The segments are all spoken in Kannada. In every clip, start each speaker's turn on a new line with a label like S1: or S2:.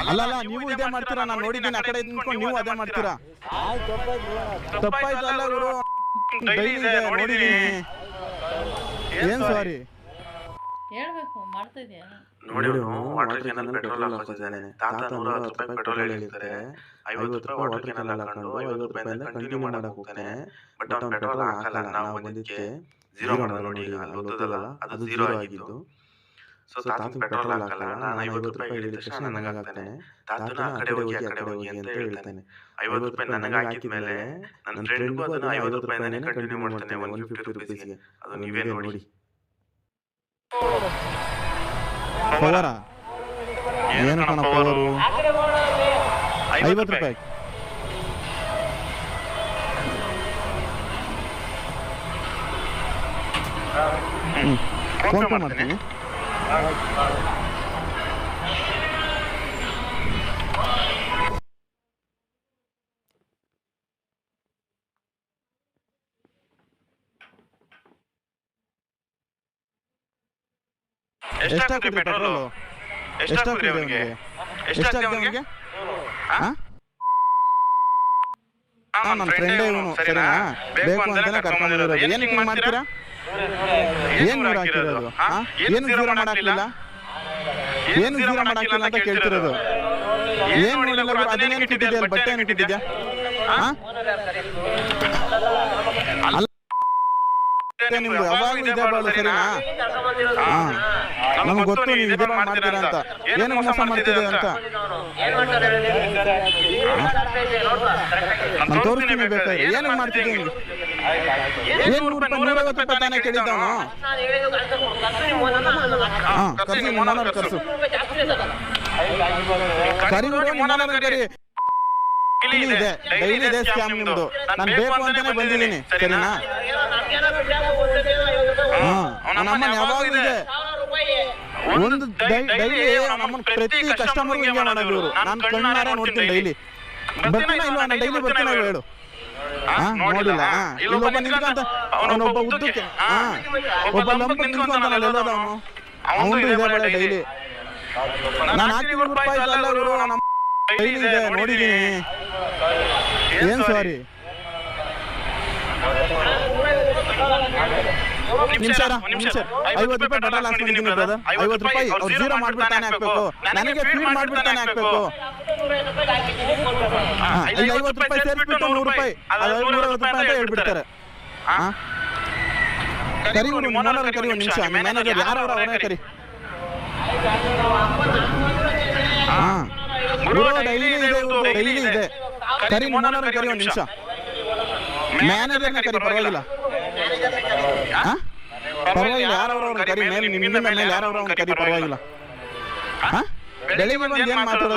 S1: ಅಲ್ಲ ಅಲ್ಲ ನೀವು ಇದೇ ಮಾಡ್ತೀರಾ? ನಾನು ನೋಡಿದ್ದೀನಿ ಆ ಕಡೆ ನಿಂತ್ಕೊಂಡು ನೀವು ಅದೇ ಮಾಡ್ತೀರಾ? ತಪ್ಪಾಯ್ತು ಅಲ್ಲ ಗುರು. ಡೈಲಿ ಇದೆ ನೋಡಿದ್ದೀನಿ. ಏನ್ ಸಾರಿ
S2: ಹೇಳ್ಬೇಕು ಮಾಡ್ತಾ ಇದೆಯಾ?
S3: ನೋಡಿ ವಾಟರ್ ಕ್ಯಾನಲ್ ಪೆಟ್ರೋಲ್ ಹಾಕೋತಿದ್ದಾನೆ ತಾತ ನೂರ ಹತ್ತು ರೂಪಾಯಿ ಪೆಟ್ರೋಲ್ ಹೇಳಿರ್ತಾರೆ. ಐವತ್ತು ರೂಪಾಯಿ ವಾಟರ್ ಕ್ಯಾನಲ್ ಹಾಕೊಂಡು ಐವತ್ತು ರೂಪಾಯಿಂದ ಕಂಟಿನ್ಯೂ ಮಾಡಕ್ ಹೋಗ್ತಾನೆ. ಬಟ್ ಅವ್ನು ಪೆಟ್ರೋಲ್ ಹಾಕಲ್ಲ. ನಾವು ಮಾಡೋದು ನೋಡಿ ಈಗ ಅದು ಝೀರೋ ಆಗಿದ್ದು. ಸೊ ತಾತನ ಪೆಟ್ರೋಲ್ ಹಾಕಲ್ಲ ನಾನು ಐವತ್ತು ರೂಪಾಯಿ ಹೇಳಿದ ತಕ್ಷಣ ನನಗೆ ಹಾಕ್ತಾನೆ ತಾತನ ಆ ಕಡೆ ಹೋಗಿ ಆ ಕಡೆ ಹೋಗಿ ಅಂತ ಹೇಳ್ತಾನೆ. ಐವತ್ತು ರೂಪಾಯಿ ನನಗೆ ಹಾಕಿದ್ಮೇಲೆ ನನ್ನ ಫ್ರೆಂಡ್ಗೂ ಅದನ್ನ ಐವತ್ತು ರೂಪಾಯಿಂದನೇ ಕಂಟಿನ್ಯೂ ಮಾಡ್ತಾನೆ ಒನ್ ಫಿಫ್ಟಿ ರುಪೀಸ್ಗೆ ಅದು ನೀವೇ ನೋಡಿ.
S1: ಪವರ. ಏನು ಕಣ ಪವರು? ಐವತ್ತು ರೂಪಾಯಿ. ಫೋನ್ ಪೇ ಮಾಡ್ತೀನಿ. ಎಷ್ಟಾಗ್ತದೆ ಪೆಟ್ರೋಲು ಎಷ್ಟಾಗ್ತದೆ ಅವನಿಗೆ? ಎಷ್ಟಾಗ್ತದೆ ಅವನಿಗೆ? ನನ್ನ ಫ್ರೆಂಡೇ ಇವನು ಸರಿನಾ? ಬೇಕು ಅಂತಾನೆ ಕರ್ಕೊಂಡು ಏನ್ ಹಿಂಗೆ ಮಾಡ್ತೀರಾ? ಏನು ನೂರ ಹಾಕಿರೋದು? ಏನು ಜೀರೋ ಮಾಡಾಕ್ಲಿಲ್ಲ? ಏನು ಜೀರೋ ಮಾಡಾಕ್ಲಿಲ್ಲ ಅಂತ ಕೇಳ್ತಿರೋದು. ಏನ್ ನೋಡಿಲ್ಲ ಗುರು ಅದನ್ನೇನು ಇಟ್ಟಿದ್ಯಾ ಬಟ್ಟೆ ಏನು ಇಟ್ಟಿದ್ಯಾ ಅಲ್ಲ ನಿಮ್ದು ಯಾವಾಗಲೂ ಇದೇ ಬಾಳು ಸರಿನಾ? ಹಾಂ. ನಮ್ಗೆ ಗೊತ್ತು ನೀವು ಇದೇ ಬಾಳು ಮಾಡ್ತೀರಾ ಅಂತ. ಏನು ಮೋಸ ಮಾಡ್ತಿದೆ ಅಂತ? ನಾನು ತೋರಿಸ್ತೀನಿ ಬೇಕಾದ್ರೆ. ಏನು ಮಾಡ್ತಿದ್ದೆ ಹಿಂಗೆ ಏನು ನೂರು ರೂಪಾಯಿ ನೂರೈವತ್ತು ರೂಪಾಯಿ ತಾನೇ ಕೇಳಿದ್ದವನು ಹಾಂ ಕರ್ಸಿ ನಿಮ್ಮ ಮನೋರು ಕರ್ಸು. ಕರಿ ನಿಮ್ಮ ಇದೆ ಡೈಲಿ ಇದೆ ಸ್ಕ್ಯಾಮ್ ನಿಮ್ದು. ನಾನು ಬೇಕು ಅಂತಾನೆ ಬಂದಿದ್ದೀನಿ. ಸರಿನಾ? ಹಾಂ ಇದೆ. ಒಂದು ಡೈಲಿ ನಮ್ಮನ್ನ ಪ್ರತಿ ಕಸ್ಟಮರ್ಗೂ ಹಿಂಗೆ ಮಾಡೋದು ಇವರು. ನಾನು ಕಣ್ಣಾರ ನೋಡ್ತೀನಿ ಡೈಲಿ. ಬರ್ತೀನ ಇಲ್ವಾ? ನಾನು ಡೈಲಿ ಬರ್ತೀನ ಹೇಳು. ನೋಡಿಲ್ಲ. ಇಲ್ಲೊಬ್ಬ ನಿಂತ್ಕೊಂತ ಅವನೊಬ್ಬ ಉದ್ದಕ್ಕೆ ಒಬ್ಬ ಲಂಬ ನಿಂತ್ಕೊಂತಾನಲ್ಲ ಎಲ್ಲೋದ ಅವನು. ಅವನು. ಇದೆ ಬೇಡ ಡೈಲಿ. ನಾನು ಹಾಕಿದ ರೂಪಾಯಿ ಅಲ್ಲ ಗುರು ನಮ್ಮ ಡೈಲಿ ಇದೆ ನೋಡಿದ್ದೀನಿ. ಏನ್ ಸಾರಿ? ನಿಮಿಷ ನಿಮಿಷ ಐವತ್ತು ರೂಪಾಯಿ ಬ್ರದರ್ ಐವತ್ತು ರೂಪಾಯಿ ಅವ್ರು ಜೀರೋ ಮಾಡ್ಬಿಡ್ತಾನೆ ಹಾಕ್ಬೇಕು. ನನಗೆ ಫೀಡ್ ಮಾಡ್ಬಿಡ್ತಾನೆ ಹಾಕ್ಬೇಕು. ಐವತ್ತು ರೂಪಾಯಿ ಸೇರಿಸ್ಬಿಟ್ಟು ನೂರು ರೂಪಾಯಿ ರೂಪಾಯಿ ಅಂತ ಹೇಳ್ಬಿಡ್ತಾರೆ ಕರಿ? ಕರಿ ಮ್ಯಾನೇಜರ್ ಅವರೇ ಕರಿ ಡೈಲಿ ಡೈಲಿ ಇದೆ ಕರಿ ನಿಮಿಷ ಕರಿ ಪರವಾಗಿಲ್ಲ. ಹಾ ಪರವಾಗಿಲ್ಲ ಕರಿ ನಿಮ್ಮಿಂದ ಮೇಲೆ ಕರಿ ಪರವಾಗಿಲ್ಲ ಬೆಳಿಗ್ಗೆ ಬಂದು ಏನ್ ಮಾತಾಡೋದು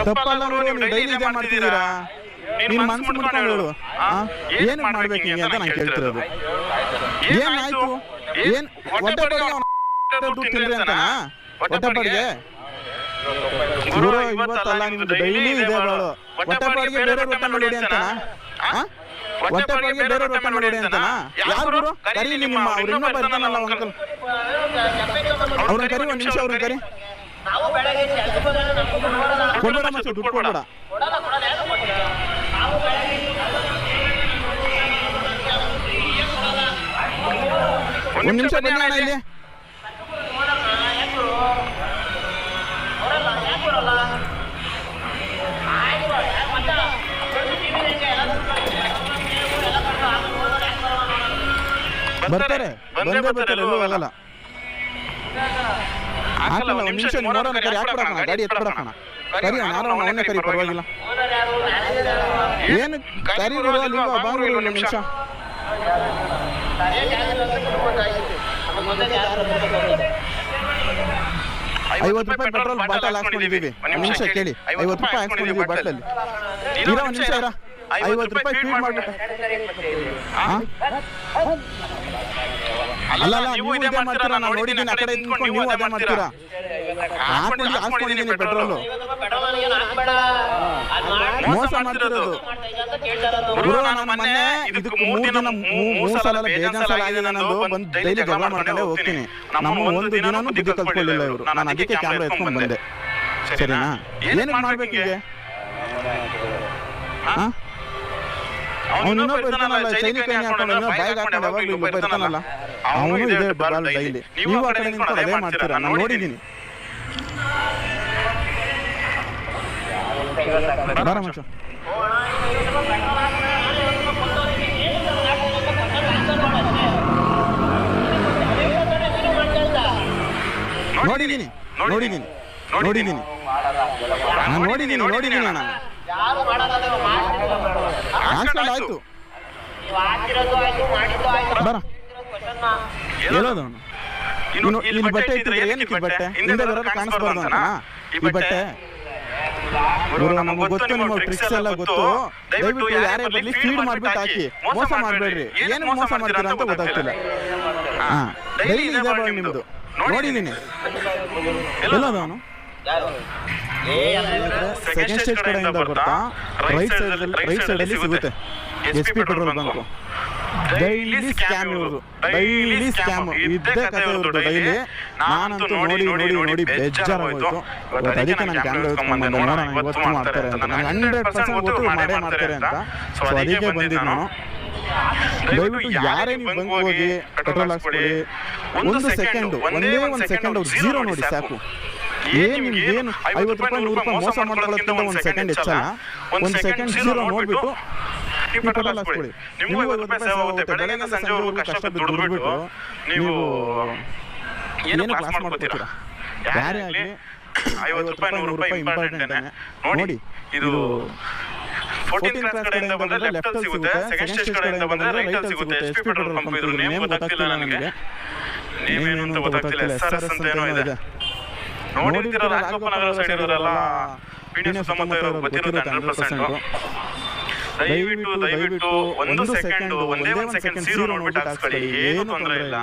S1: ತಪ್ಪಲ್ಲ ನೀವು ಡೈಲಿ ಇದೇ ಮಾಡ್ತಿದ್ದೀರಾ? ನೀನ್ ಮನ್ಸು ಮುಟ್ಕೊಂಡು ಹೇಳು? ಏನ್ ಮಾಡ್ಬೇಕು ಹಿಂಗೆ ಅಂತ ನಾನು ಕೇಳ್ತಿರೋದು. ಏನಾಯ್ತು ಏನ್ ಹೊಟ್ಟೆ ಬಡಿಗೆ ದುಡ್ಡು ತಿನ್ರಿ ಅಂತನಾ? ಹೊಟ್ಟೆ ಬಡಿಗೆ? ಗುರು ಇವತ್ತಲ್ಲ ನಿಮ್ದು ಡೈಲಿ ಇದೆ ಬಾಳು. ಹೊಟ್ಟೆ ಬಡಿಗೆ ಬೇರೆ ಆ? ಹೊಟ್ಟೆ ಬಡಿಗೆ ಬೇರೆ ರೊಟ್ಟ ನೋಡಿ ಅಂತನಾ? ಯಾರು ಗುರು? ಕರಿ ನಿಮ್ಮ ಅವ್ರು. ಇನ್ನೂ ಬರ್ತಾನಲ್ಲ ಅಂಕಲ್ ಅವ್ರನ್ನ ಕರಿ ಒಂದ್ ನಿಮಿಷ ಅವ್ರನ್ನ ಕರಿ. ಕೊಡ್ಬೇಡ ದುಡ್ಡು ಕೊಡ್ಬೇಡ ಒಂದು ನಿಮಿಷ ಬನ್ನಿ ಅಣ್ಣ ಇಲ್ಲಿ ಬರ್ತಾರೆ ಬಂದೇ ಬರ್ತಾರೆ ಎಲ್ಲೂ ಆಗಲ್ಲ ಹಾಕಲ್ಲ ಒಂದು ನಿಮಿಷ ನೋಡೋಣ ಕರಿ ಯಾಕೆ ಬಿಡಕಣ ಗಾಡಿ ಎತ್ ಬಿಡಕಣ ಕರಿ ಯಾರೋ ಕರಿ ಪರವಾಗಿಲ್ಲ. ಏನು? ಕರಿ ಅಲ್ಲಿ ಬಾಂಗ್ಳೂರು ಒಂದು ನಿಮಿಷ. ಐವತ್ತು ರೂಪಾಯಿ ಪೆಟ್ರೋಲ್ ಬಾಟಲ್ ಹಾಕ್ಸ್ಕೊಂಡಿದ್ದೀವಿ ಒಂದು ನಿಮಿಷ ಕೇಳಿ. ಐವತ್ತು ರೂಪಾಯಿ ಹಾಕ್ಸ್ಕೊಂಡಿದ್ದೀವಿ ಬಾಟಲ್. ಇರೋ ಒಂದು ನಿಮಿಷ ಇರ. ಐವತ್ತು ರೂಪಾಯಿ ಫೀಡ್ ಮಾಡ್ಬಿಟ್ಟು. ಹಾ? ಅಲ್ಲ ಅಲ್ಲ ನೀವು ಇದೇ ಮಾಡ್ತೀರಾ? ನಾನು ನೋಡಿದ್ದೀನಿ ಆ ಕಡೆ ನಿಂತ್ಕೊಂಡು ನೀವು ಅದೇ ಮಾಡ್ತೀರಾ? ಹಾಕೊಂಡು ಹಾಕ್ಸ್ಕೊಂಡಿದ್ದೀನಿ ಪೆಟ್ರೋಲು. ಮೋಸ ಮಾಡ್ತಿರೋದು. ಗುರು ನಾನು ಮೊನ್ನೆ ಇದಕ್ಕೆ ಮೂರು ದಿನ ಮೂರು ಸಲ ಅಲ್ಲ, ಬೇಜಾನ್ ಸಲ ಆಗಿದೆ ನಂದು. ಬಂದು ಡೈಲಿ ಜಗಳ ಮಾಡ್ಕೊಂಡೇ ಹೋಗ್ತೀನಿ. ನಮ್ಮ ಒಂದು ದಿನನೂ ಬುದ್ಧಿ ಕಲ್ತ್ಕೊಳ್ಳಿಲ್ಲ ಇವರು. ನಾನು ಅದಕ್ಕೆ ಕ್ಯಾಮ್ರಾ ಎತ್ಕೊಂಡು ಬಂದೆ. ಸರಿನಾ? ಏನಕ್ಕೆ ಮಾಡ್ಬೇಕು ಹೀಗೆ? ಹಾ? ಅವನು ಇನ್ನೊಬ್ಬ ಇರ್ತಾನಲ್ಲ ಚೈನಿಕ ಹಾಕೊಂಡು ಇನ್ನೊಬ್ಬ ಬ್ಯಾಗ್ ಹಾಕೊಂಡು ಯಾವಾಗಲೂ ಒಬ್ಬ ಇರ್ತಾನಲ್ಲ ಅವನು ಇದೆ ಬಾಲ್ ಡೈಲಿ ನೀವು ಆ ಕಡೆ ನಿಂತ್ಕೊಂಡು ಅದೇ ಮಾಡ್ತೀರಾ? ನಾನು ನೋಡಿದ್ದೀನಿ. ಬರ ಮಚ್ಚ. ನೋಡಿದ್ದೀನಿ. ನೋಡಿದ್ದೀನಿ. ನೋಡಿದ್ದೀನಿ. ನಾನು ನೋಡಿದ್ದೀನಿ ನೋಡಿದ್ದೀನಿ ಅಣ್ಣ. ಆಯ್ತು. ಬರ. ಹೇಳೋದು ಅವನು ಇನ್ನು ಇಲ್ಲಿ ಬಟ್ಟೆ ಇಟ್ಟಿದ್ರೆ ಏನಕ್ಕೆ ಬಟ್ಟೆ? ಹಿಂದೆ ಬರೋದು ಕಾಣಿಸ್ಬಾರ್ದು ಅಂತ ಈ ಬಟ್ಟೆ? ನಮಗೆ ಗೊತ್ತು ನಿಮ್ಮ ಟ್ರಿಕ್ಸ್ ಎಲ್ಲ ಗೊತ್ತು. ದಯವಿಟ್ಟು ಯಾರೇ ಬರಲಿ ಫೀಡ್ ಮಾಡ್ಬಿಟ್ಟು ಹಾಕಿ. ಮೋಸ ಮಾಡಬೇಡ್ರಿ. ಏನು ಮೋಸ ಮಾಡ್ತೀರಾ ಅಂತ ಗೊತ್ತಾಗ್ತಿಲ್ಲ. ಹಾ. ಡೈಲಿ ಇದೆ ಬಾಳ್ ನಿಮ್ದು. ನೋಡಿದ್ದೀನಿ ಎಲ್ಲೋದು ಅವನು. ಸೆಕೆಂಡ್ ಸ್ಟೇಜ್ ಕಡೆಯಿಂದ ಬರ್ತಾ? ರೈಟ್ ಸೈಡ್ ರೈಟ್ ಸೈಡಲ್ಲಿ ಸಿಗುತ್ತೆ. S P petrol bunk daily scam ಇವರು ಡೈಲಿ ಸ್ಕ್ಯಾಮ್ ಇದ್ದೇ ಕತೆ ಇವ್ರದ್ದು ಡೈಲಿ ನಾನಂತೂ ನೋಡಿ ನೋಡಿ ನೋಡಿ ಬೇಜಾರಾಗೋಯ್ತು ಇವತ್ತು ಅದಕ್ಕೆ ನಾನು ಕ್ಯಾಮ್ರಾ ಎತ್ಕೊಂಡು ಬಂದೆ. ನೋಡೋಣ ಇವತ್ತು ಮಾಡ್ತಾರೆ ಅಂತ. ನನಗೆ ಹಂಡ್ರೆಡ್ ಪರ್ಸೆಂಟ್ ಗೊತ್ತು ಮಾಡೇ ಮಾಡ್ತಾರೆ ಅಂತ. ಸೊ ಅದಕ್ಕೆ ಬಂದಿದ್ದು ನಾನು. ದಯವಿಟ್ಟು ಯಾರೇ ನೀವು ಬಂಕ್ ಹೋಗಿ ಪೆಟ್ರೋಲ್ ಹಾಕ್ಸ್ಕೊಳ್ಳಿ. ಒಂದು ಸೆಕೆಂಡ್ ಒಂದೇ ಒಂದು ಸೆಕೆಂಡ್ ಅವ್ರು ಝೀರೋ ನೋಡಿ ಸಾಕು. ಏನು ಏನು ಐವತ್ತು ರೂಪಾಯಿ ನೂರು ರೂಪಾಯಿ ಮೋಸ ಮಾಡ್ಕೊಳ್ಳೋದ್ಕಿಂತ ಒಂದು ಸೆಕೆಂಡ್ ಹೆಚ್ಚಲ್ಲ. ಒಂದು ಸೆಕೆಂಡ್ ಝೀರೋ ನೋಡ್ಬಿಟ್ಟು ನೀವು ಪೆಟ್ರೋಲ್ ನಿಮಗೂ ಐವತ್ತು ರೂಪಾಯಿ ಸೇವ್ ಆಗುತ್ತೆ. ಬೆಳಗ್ಗೆ ಸಂಜೆವರೆಗೂ ಕಷ್ಟ ದುಡಿದ್ಬಿಟ್ಟು ನೀವು ಏನು ಕ್ಲಾಸ್ ಮಾಡ್ಕೊತೀರಾ? ಯಾರೇ ಆಗಲಿ ಐವತ್ತು ರೂಪಾಯಿ ನೂರು ರೂಪಾಯಿ ಇಂಪಾರ್ಟೆಂಟ್ ನೋಡಿ ಇದು ಫೋರ್ಟೀನ್ ಕ್ಲಾಸ್ ಕಡೆಯಿಂದ ಬಂದ್ರೆ ಲೆಫ್ಟ್ ಸಿಗುತ್ತೆ ಸೆಕೆಂಡ್ ಸ್ಟೇಜ್ ಕಡೆಯಿಂದ ಬಂದ್ರೆ ರೈಟ್ ಅಲ್ಲಿ ಸಿಗುತ್ತೆ ಎಸ್ ಪಿ ಪೆಟ್ರೋಲ್ ಪಂಪ್ ಇದ್ರ ನೇಮ್ ಗೊತ್ತಾಗ್ತಿಲ್ಲ ನನಗೆ ನೇಮ್ ಏನು ಅಂತ ಗೊತ್ತಾಗ್ತಿಲ್ಲ ಎಸ್ ಆರ್ ಎಸ್ ಅಂತ ಏನೋ ಇದೆ. ನೋಡಿರ್ತೀರ ರಾಘಪ್ಪ ನಗರ ಸೈಡ್ ಇರೋರಲ್ಲ ಪಿಡಿ ಸುತ್ತಮುತ್ತ ಇರೋರು ಗೊತ್ತಿರುತ್ತೆ ಹಂಡ್ರೆಡ್ ಪರ್ಸೆಂಟ್. ದಯವಿಟ್ಟು ದಯವಿಟ್ಟು ಒಂದು ಸೆಕೆಂಡ್ ಒಂದೇ ಒಂದು ಸೆಕೆಂಡ್ ಜೀರೋ ನೋಡ್ಬಿಟ್ಟು ಹಾಕ್ಸ್ಕೊಳ್ಳಿ. ಏನು ತೊಂದರೆ ಇಲ್ಲ.